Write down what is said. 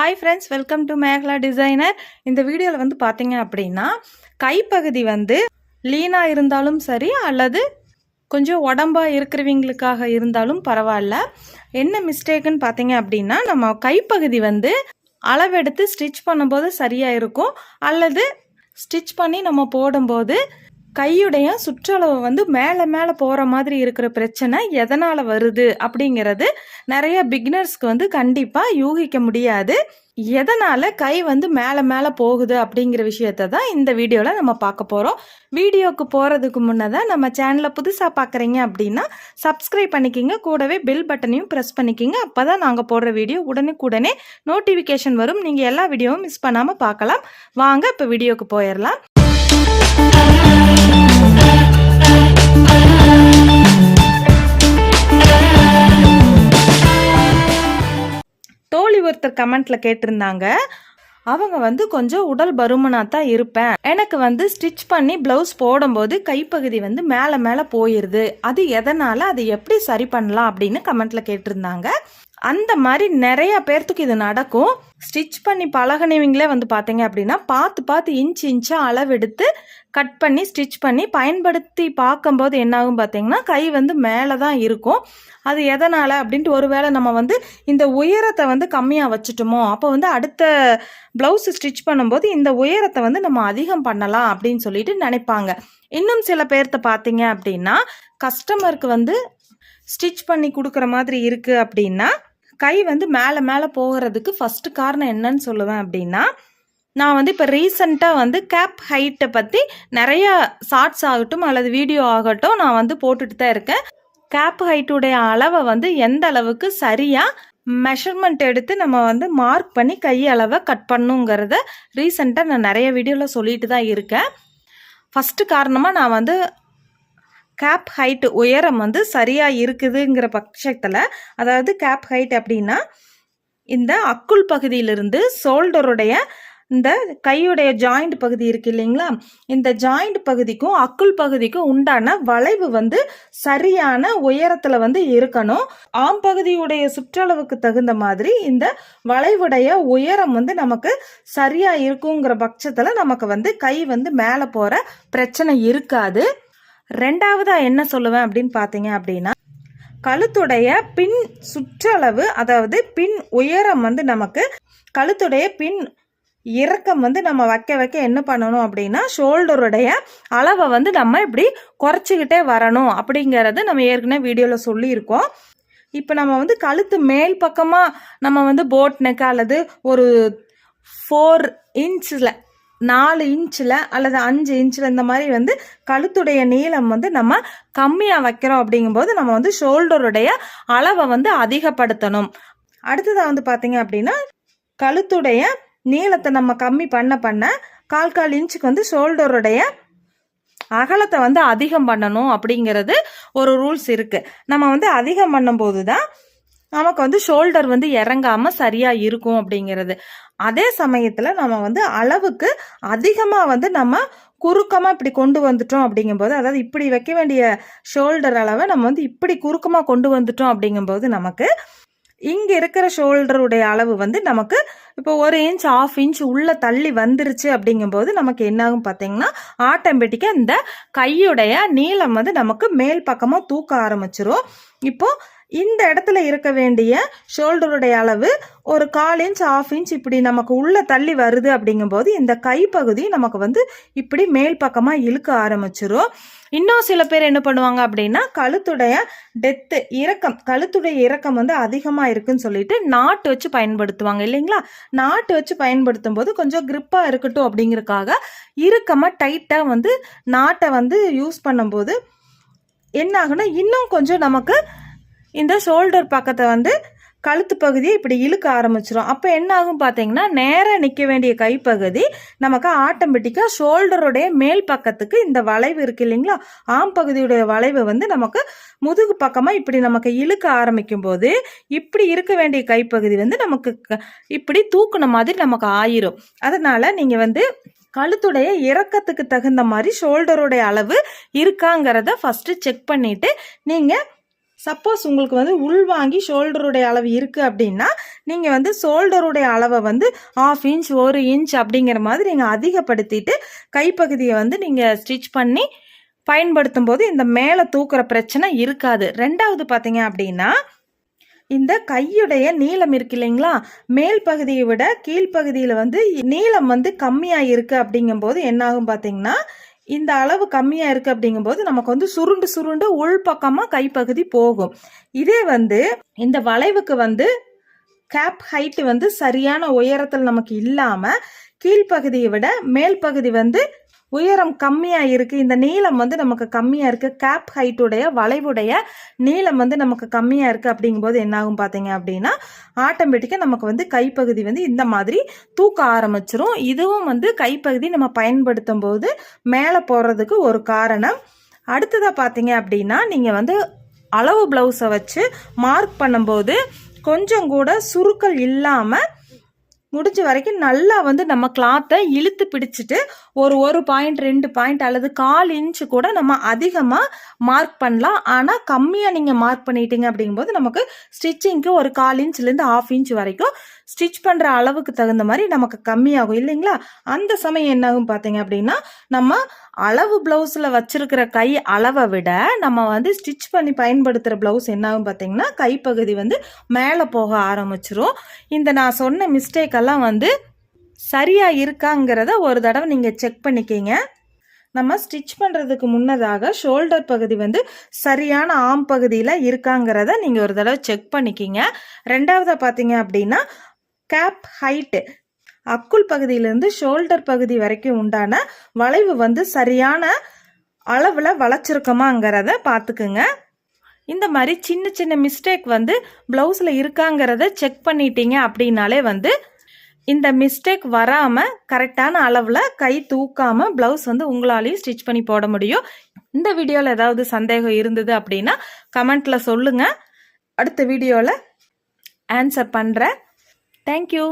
Hi friends welcome to Mekala designer இந்த வீடியோவில் வந்து பார்த்தீங்க அப்படின்னா கைப்பகுதி வந்து லீனாக இருந்தாலும் சரி அல்லது கொஞ்சம் உடம்பாக இருக்கிறவங்களுக்காக இருந்தாலும் பரவாயில்ல. என்ன மிஸ்டேக்குன்னு பார்த்தீங்க அப்படின்னா நம்ம கைப்பகுதி வந்து அளவெடுத்து ஸ்டிச் பண்ணும்போது சரியாக இருக்கும் அல்லது ஸ்டிச் பண்ணி நம்ம போடும்போது கையுடைய சுற்றளவு வந்து மேலே மேலே போகிற மாதிரி இருக்கிற பிரச்சனை எதனால் வருது அப்படிங்கிறது நிறைய பிகினர்ஸ்க்கு வந்து கண்டிப்பாக யூகிக்க முடியாது. எதனால் கை வந்து மேலே மேலே போகுது அப்படிங்கிற விஷயத்த தான் இந்த வீடியோவில் நம்ம பார்க்க போகிறோம் வீடியோவுக்கு போகிறதுக்கு முன்னதாக நம்ம சேனலை புதுசாக பார்க்குறீங்க அப்படின்னா சப்ஸ்கிரைப் பண்ணிக்கிங்க. கூடவே பெல் பட்டனையும் ப்ரெஸ் பண்ணிக்கிங்க. அப்போ தான் நாங்கள் போடுற வீடியோ உடனுக்குடனே நோட்டிஃபிகேஷன் வரும். நீங்கள் எல்லா வீடியோவும் மிஸ் பண்ணாமல் பார்க்கலாம். வாங்க இப்போ வீடியோவுக்கு போயிடலாம். ஒருத்தர் கமெண்ட்ல கேட்டிருந்தாங்க. அவங்க வந்து கொஞ்சம் உடல் பருமனாக தான் இருப்பேன். எனக்கு வந்து ஸ்டிச் பண்ணி ப்ளவுஸ் போடும்போது கைப்பகுதி வந்து மேலே மேலே போயிடுது அது எதனால் அதை எப்படி சரி பண்ணலாம்? அப்படின்னு கமெண்ட்டில் கேட்டிருந்தாங்க. அந்த மாதிரி நிறைய பேர்த்துக்கு இது நடக்கும். ஸ்டிச் பண்ணி பழகினவங்களே வந்து பார்த்தீங்க அப்படின்னா பார்த்து பார்த்து இன்ச் இன்ச்சாக அளவெடுத்து கட் பண்ணி ஸ்டிச் பண்ணி பயன்படுத்தி பார்க்கும்போது என்னாகும் பார்த்தீங்கன்னா கை வந்து மேலே தான் இருக்கும். அது எதனால் அப்படின்ட்டு ஒருவேளை நம்ம வந்து இந்த உயரத்தை வந்து கம்மியாக வச்சுட்டோமோ அப்போ வந்து அடுத்த ப்ளவுஸ் ஸ்டிச் பண்ணும்போது இந்த உயரத்தை வந்து நம்ம அதிகம் பண்ணலாம் அப்படின்னு சொல்லிட்டு நினைப்பாங்க. இன்னும் சில பேர்த்த பார்த்தீங்க அப்படின்னா கஸ்டமருக்கு வந்து ஸ்டிச் பண்ணி கொடுக்குற மாதிரி இருக்குது அப்படின்னா கை வந்து மேலே மேலே போகிறதுக்கு ஃபஸ்ட்டு காரணம் என்னன்னு சொல்லுவேன் அப்படின்னா நான் வந்து இப்போ ரீசண்டாக வந்து கேப் ஹைட்டை பற்றி நிறைய ஷார்ட்ஸ் ஆகட்டும் அல்லது வீடியோ ஆகட்டும் நான் வந்து போட்டுட்டு தான் இருக்கேன். கேப் ஹைட்டுடைய அளவை வந்து எந்த அளவுக்கு சரியாக மெஷர்மெண்ட் எடுத்து நம்ம வந்து மார்க் பண்ணி கை அளவை கட் பண்ணுங்கிறத ரீசெண்டாக நான் நிறைய வீடியோவில் சொல்லிட்டு தான் இருக்கேன். ஃபஸ்ட்டு காரணமாக நான் வந்து கேப் ஹைட் உயரம் வந்து சரியாக இருக்குதுங்கிற பட்சத்தில் அதாவது கேப் ஹைட் அப்படின்னா இந்த அக்குள் பகுதியிலிருந்து ஷோல்டருடைய இந்த கையுடைய ஜாயிண்ட் பகுதி இருக்கு இல்லைங்களா? இந்த ஜாயிண்ட் பகுதிக்கும் அக்குள் பகுதிக்கும் உண்டான வளைவு வந்து சரியான உயரத்துல வந்து இருக்கணும். ஆம் பகுதியுடைய சுற்றளவுக்கு தகுந்த மாதிரி இந்த வளைவுடைய உயரம் வந்து நமக்கு சரியா இருக்குங்கிற பட்சத்துல நமக்கு வந்து கை வந்து மேலே போற பிரச்சனை இருக்காது. ரெண்டாவதாக என்ன சொல்லுவேன் அப்படின்னு பார்த்தீங்க அப்படின்னா கழுத்துடைய பின் சுற்றளவு அதாவது பின் உயரம் வந்து நமக்கு கழுத்துடைய பின் இறக்கம் வந்து நம்ம வைக்க வைக்க என்ன பண்ணணும் அப்படின்னா ஷோல்டருடைய அளவை வந்து நம்ம இப்படி குறைச்சிக்கிட்டே வரணும் அப்படிங்கிறத நம்ம ஏற்கனவே வீடியோவில் சொல்லியிருக்கோம். இப்போ நம்ம வந்து கழுத்து மேல் பக்கமாக நம்ம வந்து போட் நெக் அல்லது ஒரு ஃபோர் இன்ச்சில் நாலு இன்ச்சில் அல்லது அஞ்சு இன்ச்சில் இந்த மாதிரி வந்து கழுத்துடைய நீளம் வந்து நம்ம கம்மியாக வைக்கிறோம் அப்படிங்கும்போது நம்ம வந்து ஷோல்டருடைய அளவை வந்து அதிகப்படுத்தணும். அடுத்ததாக வந்து பார்த்தீங்க அப்படின்னா கழுத்துடைய நீளத்தை நம்ம கம்மி பண்ண பண்ண கால் கால் இன்ச்சுக்கு வந்து ஷோல்டருடைய அகலத்தை வந்து அதிகம் பண்ணணும் அப்படிங்கிறது ஒரு ரூல்ஸ் இருக்குது நம்ம வந்து அதிகம் பண்ணும்போது தான் நமக்கு வந்து ஷோல்டர் வந்து இறங்காமல் சரியாக இருக்கும் அப்படிங்கிறது. அதே சமயத்தில் நம்ம வந்து அளவுக்கு அதிகமாக வந்து நம்ம குறுக்கமாக இப்படி கொண்டு வந்துட்டோம் அப்படிங்கும்போது அதாவது இப்படி வைக்க வேண்டிய ஷோல்டர் அளவை நம்ம வந்து இப்படி குறுக்கமாக கொண்டு வந்துட்டோம் அப்படிங்கும்போது நமக்கு இங்கே இருக்கிற ஷோல்டருடைய அளவு வந்து நமக்கு இப்போ ஒரு இன்ச் ஆஃப் இன்ச் உள்ள தள்ளி வந்துருச்சு அப்படிங்கும்போது நமக்கு என்னாகும் பார்த்தீங்கன்னா ஆட்டோமேட்டிக்காக இந்த கையுடைய நீளம் வந்து நமக்கு மேல் பக்கமாக தூக்க ஆரம்பிச்சிரும். இப்போது இந்த இடத்துல இருக்க வேண்டிய ஷோல்டருடைய அளவு ஒரு கால் இன்ச் ஆஃப் இன்ச் இப்படி நமக்கு உள்ளே தள்ளி வருது அப்படிங்கும்போது இந்த கைப்பகுதி நமக்கு வந்து இப்படி மேல் பக்கமாக இழுக்க ஆரம்பிச்சிரும். இன்னும் சில பேர் என்ன பண்ணுவாங்க அப்படின்னா கழுத்துடைய டெத்து இறக்கம் கழுத்துடைய இறக்கம் வந்து அதிகமாக இருக்குன்னு சொல்லிட்டு நாட்டு வச்சு பயன்படுத்துவாங்க இல்லைங்களா? நாட்டு வச்சு பயன்படுத்தும் போது கொஞ்சம் கிரிப்பாக இருக்கட்டும் அப்படிங்கிறதுக்காக இறுக்கமாக டைட்டாக வந்து நாட்டை வந்து யூஸ் பண்ணும்போது என்ன ஆகுனா இன்னும் கொஞ்சம் நமக்கு இந்த ஷோல்டர் பக்கத்தை வந்து கழுத்து பகுதியை இப்படி இழுக்க ஆரம்பிச்சிடும் அப்போ என்ன ஆகும் பார்த்தீங்கன்னா நேராக நிற்க வேண்டிய கைப்பகுதி நமக்கு ஆட்டோமேட்டிக்காக ஷோல்டருடைய மேல் பக்கத்துக்கு இந்த வளைவு இருக்கு இல்லைங்களா? ஆம் பகுதியுடைய வளைவு வந்து நமக்கு முதுகு பக்கமாக இப்படி நமக்கு இழுக்க ஆரம்பிக்கும் போது இப்படி இருக்க வேண்டிய கைப்பகுதி வந்து நமக்கு இப்படி தூக்குன மாதிரி நமக்கு ஆயிரும். அதனால நீங்கள் வந்து கழுத்துடைய இறக்கத்துக்கு தகுந்த மாதிரி ஷோல்டருடைய அளவு இருக்காங்கிறத ஃபஸ்ட்டு செக் பண்ணிவிட்டு நீங்கள் சப்போஸ் உங்களுக்கு வந்து உள்வாங்கி ஷோல்டருடைய அளவு இருக்குது அப்படின்னா நீங்கள் வந்து ஷோல்டருடைய அளவை வந்து ஆஃப் இன்ச் ஒரு இன்ச் அப்படிங்கிற மாதிரி நீங்கள் அதிகப்படுத்திட்டு கைப்பகுதியை வந்து நீங்கள் ஸ்டிச் பண்ணி பயன்படுத்தும் போது இந்த மேலே தூக்குற பிரச்சனை இருக்காது. ரெண்டாவது பார்த்தீங்க அப்படின்னா இந்த கையுடைய நீளம் இருக்கு இல்லைங்களா? மேல் பகுதியை விட கீழ்ப்பகுதியில் வந்து நீளம் வந்து கம்மியாக இருக்குது அப்படிங்கும்போது என்னாகும் பார்த்தீங்கன்னா இந்த அளவு கம்மியாக இருக்குது அப்படிங்கும்போது நமக்கு வந்து சுருண்டு சுருண்டு உள்பக்கமாக கைப்பகுதி போகும். இதே வந்து இந்த வளைவுக்கு வந்து கேப் ஹைட்டு வந்து சரியான உயரத்தில் நமக்கு இல்லாமல் கீழ்ப்பகுதியை விட மேல் பகுதி வந்து உயரம் கம்மியாக இருக்குது இந்த நீளம் வந்து நமக்கு கம்மியாக இருக்குது கேப் ஹைட்டுடைய வளைவுடைய நீளம் வந்து நமக்கு கம்மியாக இருக்குது அப்படிங்கும்போது என்னாகும் பார்த்தீங்க அப்படின்னா ஆட்டோமேட்டிக்காக நமக்கு வந்து கைப்பகுதி வந்து இந்த மாதிரி தூக்க ஆரம்பிச்சிரும். இதுவும் வந்து கைப்பகுதி நம்ம பயன்படுத்தும் போது மேலே போடுறதுக்கு ஒரு காரணம். அடுத்ததாக பார்த்தீங்க அப்படின்னா நீங்கள் வந்து அளவு ப்ளவுஸை வச்சு மார்க் பண்ணும்போது கொஞ்சம் கூட சுருக்கள் இல்லாமல் முடிஞ்ச வரைக்கும் நல்லா வந்து நம்ம கிளாத்தை இழுத்து பிடிச்சிட்டு ஒரு ஒரு பாயிண்ட் ரெண்டு பாயிண்ட் அல்லது கால் இன்ச்சு கூட நம்ம அதிகமாக மார்க் பண்ணலாம். ஆனால் கம்மியாக நீங்கள் மார்க் பண்ணிட்டீங்க அப்படிங்கும்போது நமக்கு ஸ்டிச்சிங்க்கு ஒரு கால் இன்ச்லேருந்து ஆஃப் இன்ச் வரைக்கும் ஸ்டிச் பண்ணுற அளவுக்கு தகுந்த மாதிரி நமக்கு கம்மியாகும் இல்லைங்களா? அந்த சமயம் என்னாகும் பார்த்தீங்க அப்படின்னா நம்ம அளவு ப்ளவுஸில் வச்சிருக்கிற கை அளவை விட நம்ம வந்து ஸ்டிச் பண்ணி பயன்படுத்துகிற ப்ளவுஸ் என்னாகும் பார்த்தீங்கன்னா கைப்பகுதி வந்து மேலே போக ஆரம்பிச்சிரும். இந்த நான் சொன்ன மிஸ்டேக்கெல்லாம் வந்து சரியாக இருக்காங்கிறத ஒரு தடவை நீங்கள் செக் பண்ணிக்கிங்க. நம்ம ஸ்டிச் பண்ணுறதுக்கு முன்னதாக ஷோல்டர் பகுதி வந்து சரியான ஆம் பகுதியில் இருக்காங்கிறத நீங்கள் ஒரு தடவை செக் பண்ணிக்கிங்க. ரெண்டாவதாக பார்த்தீங்க அப்படின்னா கேப் ஹைட்டு அக்குள் பகுதியிலேருந்து ஷோல்டர் பகுதி வரைக்கும் உண்டான வளைவு வந்து சரியான அளவில் வளைச்சிருக்கோமாங்கிறத பார்த்துக்குங்க. இந்த மாதிரி சின்ன சின்ன மிஸ்டேக் வந்து ப்ளவுஸில் இருக்காங்கிறத செக் பண்ணிட்டீங்க அப்படின்னாலே வந்து இந்த மிஸ்டேக் வராமல் கரெக்டான அளவில் கை தூக்காமல் ப்ளவுஸ் வந்து உங்களாலேயும் ஸ்டிச் பண்ணி போட முடியும். இந்த வீடியோவில் ஏதாவது சந்தேகம் இருந்தது அப்படின்னா கமெண்ட்டில் சொல்லுங்கள் அடுத்த வீடியோவில் ஆன்சர் பண்ணுறேன் தேங்க்யூ